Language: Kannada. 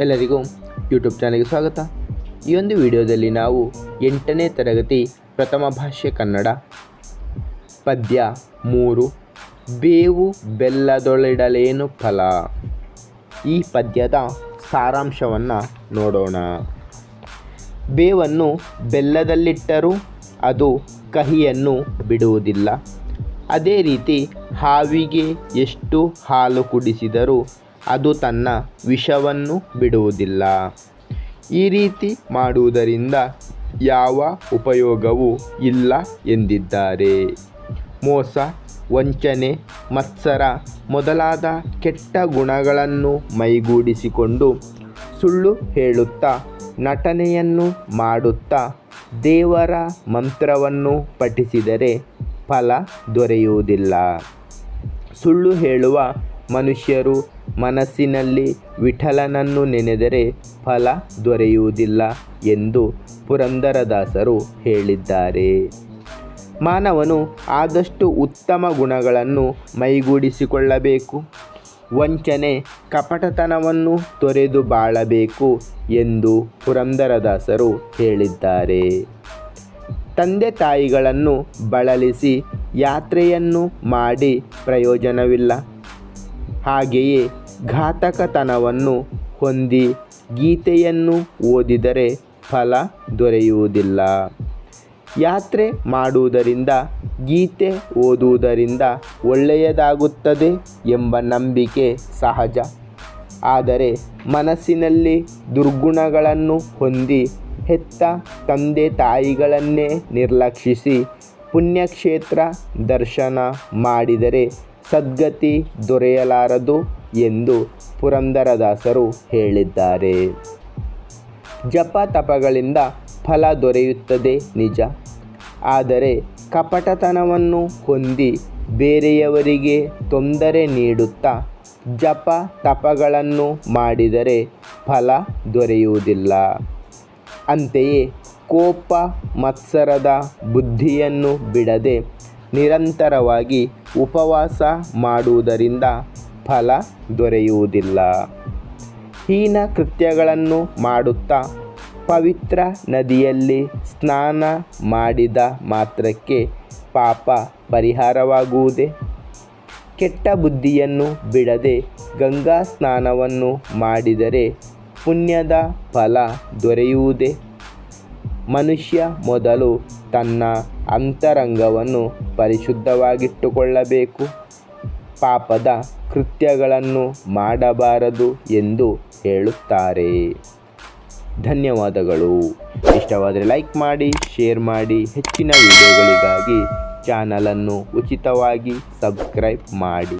ಎಲ್ಲರಿಗೂ ಯೂಟ್ಯೂಬ್ ಚಾನಲ್ಗೆ ಸ್ವಾಗತ. ಈ ಒಂದು ವಿಡಿಯೋದಲ್ಲಿ ನಾವು ಎಂಟನೇ ತರಗತಿ ಪ್ರಥಮ ಭಾಷೆ ಕನ್ನಡ, ಪದ್ಯ ಮೂರು, ಬೇವು ಬೆಲ್ಲದೊಳಿಡಲೇನು ಫಲ? ಈ ಪದ್ಯದ ಸಾರಾಂಶವನ್ನು ನೋಡೋಣ. ಬೇವನ್ನು ಬೆಲ್ಲದಲ್ಲಿಟ್ಟರೂ ಅದು ಕಹಿಯನ್ನು ಬಿಡುವುದಿಲ್ಲ. ಅದೇ ರೀತಿ ಹಾವಿಗೆ ಎಷ್ಟು ಹಾಲು ಕುಡಿಸಿದರೂ ಅದು ತನ್ನ ವಿಷವನ್ನು ಬಿಡುವುದಿಲ್ಲ. ಈ ರೀತಿ ಮಾಡುವುದರಿಂದ ಯಾವ ಉಪಯೋಗವೂ ಇಲ್ಲ ಎಂದಿದ್ದಾರೆ. ಮೋಸ, ವಂಚನೆ, ಮತ್ಸರ ಮೊದಲಾದ ಕೆಟ್ಟ ಗುಣಗಳನ್ನು ಮೈಗೂಡಿಸಿಕೊಂಡು ಸುಳ್ಳು ಹೇಳುತ್ತಾ, ನಟನೆಯನ್ನು ಮಾಡುತ್ತಾ ದೇವರ ಮಂತ್ರವನ್ನು ಪಠಿಸಿದರೆ ಫಲ ದೊರೆಯುವುದಿಲ್ಲ. ಸುಳ್ಳು ಹೇಳುವ ಮನುಷ್ಯರು ಮನಸ್ಸಿನಲ್ಲಿ ವಿಠಲನನ್ನು ನೆನೆದರೆ ಫಲ ದೊರೆಯುವುದಿಲ್ಲ ಎಂದು ಪುರಂದರದಾಸರು ಹೇಳಿದ್ದಾರೆ. ಮಾನವನು ಆದಷ್ಟು ಉತ್ತಮ ಗುಣಗಳನ್ನು ಮೈಗೂಡಿಸಿಕೊಳ್ಳಬೇಕು. ವಂಚನೆ ಕಪಟತನವನ್ನು ತೊರೆದು ಬಾಳಬೇಕು ಎಂದು ಪುರಂದರದಾಸರು ಹೇಳಿದ್ದಾರೆ. ತಂದೆ ತಾಯಿಗಳನ್ನು ಬಳಲಿಸಿ ಯಾತ್ರೆಯನ್ನು ಮಾಡಿ ಪ್ರಯೋಜನವಿಲ್ಲ. ಹಾಗೆಯೇ ಘಾತಕತನವನ್ನು ಹೊಂದಿ ಗೀತೆಯನ್ನು ಓದಿದರೆ ಫಲ ದೊರೆಯುವುದಿಲ್ಲ. ಯಾತ್ರೆ ಮಾಡುವುದರಿಂದ, ಗೀತೆ ಓದುವುದರಿಂದ ಒಳ್ಳೆಯದಾಗುತ್ತದೆ ಎಂಬ ನಂಬಿಕೆ ಸಹಜ. ಆದರೆ ಮನಸ್ಸಿನಲ್ಲಿ ದುರ್ಗುಣಗಳನ್ನು ಹೊಂದಿ ಹೆತ್ತ ತಂದೆ ತಾಯಿಗಳನ್ನೇ ನಿರ್ಲಕ್ಷಿಸಿ ಪುಣ್ಯಕ್ಷೇತ್ರ ದರ್ಶನ ಮಾಡಿದರೆ ಸದ್ಗತಿ ದೊರೆಯಲಾರದು ಎಂದು ಪುರಂದರದಾಸರು ಹೇಳಿದ್ದಾರೆ. ಜಪ ತಪಗಳಿಂದ ಫಲ ದೊರೆಯುತ್ತದೆ ನಿಜ. ಆದರೆ ಕಪಟತನವನ್ನು ಹೊಂದಿ ಬೇರೆಯವರಿಗೆ ತೊಂದರೆ ನೀಡುತ್ತಾ ಜಪ ತಪಗಳನ್ನು ಮಾಡಿದರೆ ಫಲ ದೊರೆಯುವುದಿಲ್ಲ. ಅಂತೆಯೇ ಕೋಪ ಮತ್ಸರದ ಬುದ್ಧಿಯನ್ನು ಬಿಡದೆ ನಿರಂತರವಾಗಿ ಉಪವಾಸ ಮಾಡುವುದರಿಂದ ಫಲ ದೊರೆಯುವುದಿಲ್ಲ. ಹೀನ ಕೃತ್ಯಗಳನ್ನು ಮಾಡುತ್ತಾ ಪವಿತ್ರ ನದಿಯಲ್ಲಿ ಸ್ನಾನ ಮಾಡಿದ ಮಾತ್ರಕ್ಕೆ ಪಾಪ ಪರಿಹಾರವಾಗುವುದೇ? ಕೆಟ್ಟ ಬುದ್ಧಿಯನ್ನು ಬಿಡದೆ ಗಂಗಾ ಸ್ನಾನವನ್ನು ಮಾಡಿದರೆ ಪುಣ್ಯದ ಫಲ ದೊರೆಯುವುದೇ? ಮನುಷ್ಯ ಮೊದಲು ತನ್ನ ಅಂತರಂಗವನ್ನು ಪರಿಶುದ್ಧವಾಗಿಟ್ಟುಕೊಳ್ಳಬೇಕು. ಪಾಪದ ಕೃತ್ಯಗಳನ್ನು ಮಾಡಬಾರದು ಎಂದು ಹೇಳುತ್ತಾರೆ. ಧನ್ಯವಾದಗಳು. ಇಷ್ಟವಾದರೆ ಲೈಕ್ ಮಾಡಿ, ಶೇರ್ ಮಾಡಿ. ಹೆಚ್ಚಿನ ವಿಡಿಯೋಗಳಿಗಾಗಿ ಚಾನಲನ್ನು ಉಚಿತವಾಗಿ ಸಬ್ಸ್ಕ್ರೈಬ್ ಮಾಡಿ.